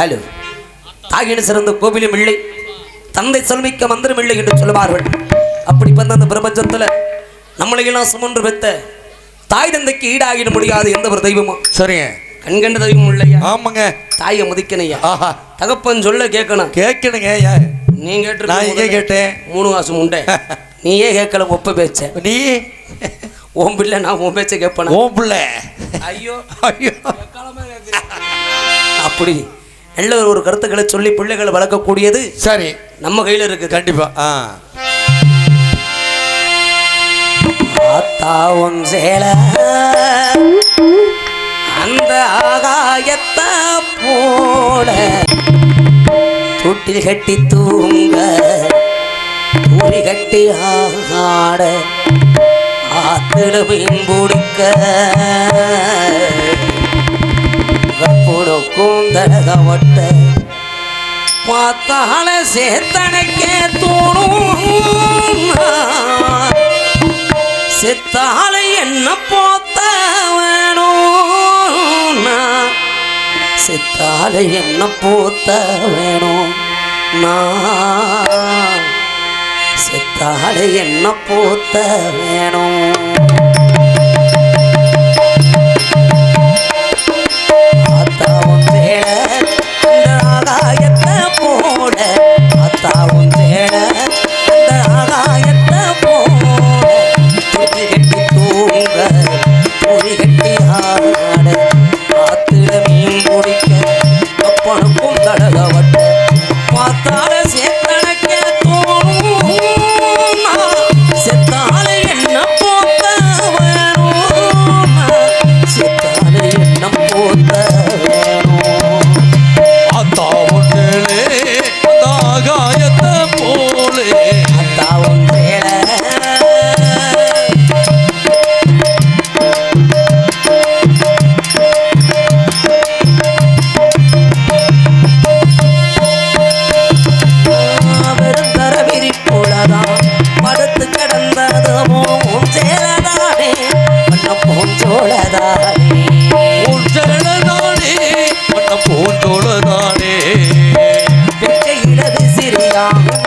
Hello தாயின சிறந்த கோவிலும் இல்லை. தந்தை செல்மிக்க மந்திரம் இல்லை என்று சொல்லுவார்கள். அப்படி வந்த அந்த பிரபஞ்சத்தில் நம்மளையெல்லாம் சுமன்று பெத்த தாய் தந்தைக்கு ஈடாகிட முடியாது எந்த ஒரு தெய்வமும். சரிங்க. கண்கண்ட தெய்வம் இல்லையா ஆமாங்க. தாயை மதிக்கணையா ஆஹா. தகப்பன் சொல்ல கேட்கணும். கேட்கணுங்க ஏன் நீ கேட்டு நான் எங்கே கேட்டேன். மூணு மாசம் உண்டே. நீயே கேட்கல ஒப்ப பேச்ச. நீ? உன் பிள்ளை நான் உன் பேச்ச கேட்பேன்? ஓ பிள்ளை. ஐயோ. ஐயோ. அப்படி நல்ல ஒரு கருத்துக்களை சொல்லி பிள்ளைகளை வளர்க்கக்கூடியது சரி. நம்ம கையில இருக்குது. கண்டிப்பா. ஆ. ஆத்தா உன் சேல அந்த ஆகாயத்தை போல. தொட்டில் கட்டி தூங்க ஊறி கட்டி ஆட ஆத்துல மீன் பிடிக்க. கப்புட ஒட்ட பார்த்தால சேத்தனைக்கே தோணும் செத்தால என்ன போத்த வேணும் செத்தால என்ன போத்த வேணும் நான் செத்தால என்ன போத்த வேணும் படுத்து கிடந்ததுமோ சேலதானே பண்ண போஞ்சோழதானே உன் சரணதானே பண்ண போன்றோளதானே விசிறியாகும்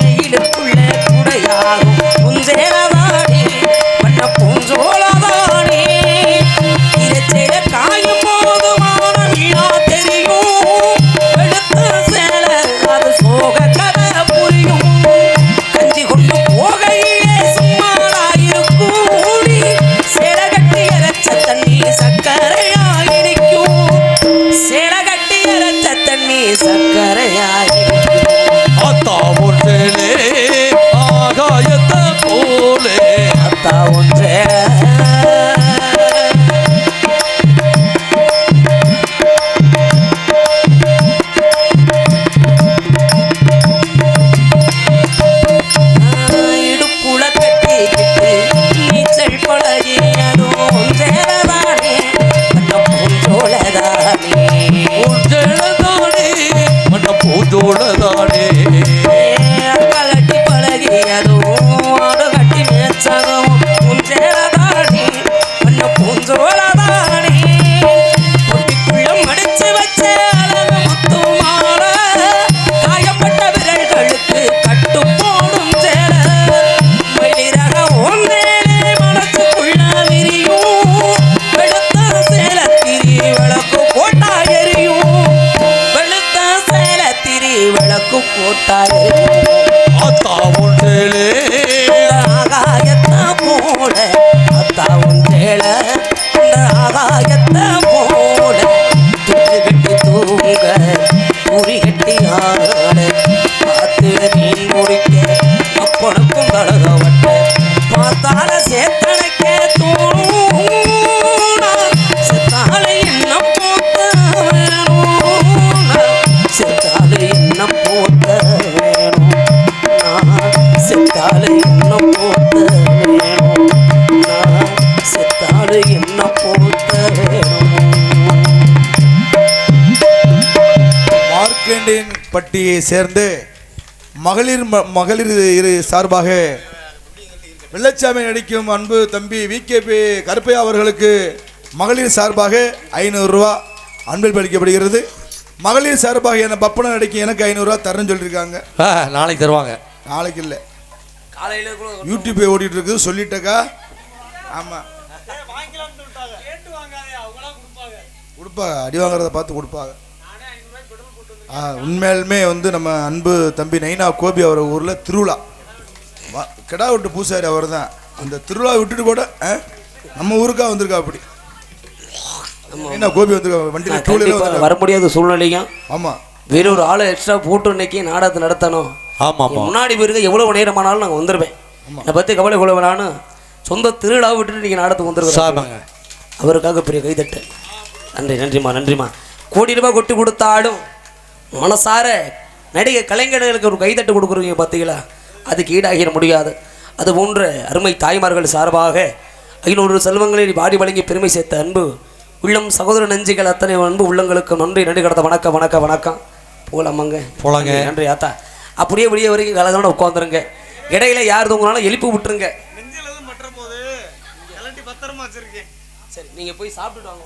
ஆகாயத்தை போல. துட்டு கட்டி தூங்க குறி கட்டி ஆட ஆத்துல மீன் முடிக்க அப்பனுக்கும் கழகவட்ட பார்த்தால சேத்தனைக்கே தோணும் செத்தால என்ன போத்த வேணும் செத்தால என்ன போத்த வேணும் நான் செத்தால என்ன போத்த மார்க்கண்டேன் பட்டியை சேர்ந்து மகளிர் மகளிர் இரு சார்பாக வெள்ளச்சாமி நடிக்கும் அன்பு தம்பி விகேபி கருப்பையா அவர்களுக்கு மகளிர் சார்பாக ஐநூறுரூவா அன்பில் பளிக்கப்படுகிறது மகளிர் சார்பாக என்ன பப்பனம் நடிக்க எனக்கு ஐநூறுரூவா தரேன்னு சொல்லியிருக்காங்க நாளைக்கு தருவாங்க. நாளைக்கு இல்லை. காலையில கூட யூடியூப் ஓடிட்டு இருக்குது. சொல்லிட்டக்கா. ஆமாம் கொடுப்பாங்க. அடி வாங்குறத பார்த்து கொடுப்பாங்க. உண்மையாலுமே வந்து நம்ம அன்பு தம்பி நைனா கோபி அவர் ஊரில் திருவிழா. வா- கிடா விட்டு பூசாரி அவர் தான் அந்த திருவிழா விட்டுட்டு கூட ஆ, நம்ம ஊருக்கா வந்திருக்கா அப்படி. நைனா கோபி வந்திருக்கா வண்டியில் டூ வர முடியாத சூழ்நிலையும் ஆமாம் வேறொரு ஆளை எக்ஸ்ட்ரா போட்டு இன்னைக்கு நாடகத்தை நடத்தணும். ஆமா நீ ஆமா முன்னாடி போயிருக்க எவ்வளவு நேரமானாலும் நாங்கள் வந்துடுவேன் என்னை பற்றி கவலை கொள்ள வேணான்னு சொந்த திருவிழா விட்டுட்டு நீங்கள் நாடகத்துக்கு வந்துருக்கோம் அவருக்காக பெரிய கைதட்டு நன்றி நன்றிம்மா நன்றிம்மா. கோடி ரூபாய் கொட்டி கொடுத்தாலும் மனசார நடிகை கலைஞர்களுக்கு ஒரு கைதட்டு கொடுக்குறீங்க பார்த்தீங்களா? அதுக்கு ஈடாகிட முடியாது. அது போன்ற அருமை தாய்மார்கள் சார்பாக ஐநூறு செல்வங்களை வாடி வழங்கி பெருமை சேர்த்த அன்பு உள்ளம் சகோதர நெஞ்சுகள் அத்தனை அன்பு உள்ளங்களுக்கு நன்றி. நன்றி கடத்த வணக்கம் வணக்கம் வணக்கம். போகலாமாங்க போலாங்க. நன்றி, ஆத்தா. அப்படியே வெளியே வரைக்கும் கலந்தோட உட்காந்துருங்க இடையில யார் தூங்கினாலும் எழுப்பி விட்டுருங்க. சரி நீங்கள் போய் சாப்பிட்டுட்டு வாங்க.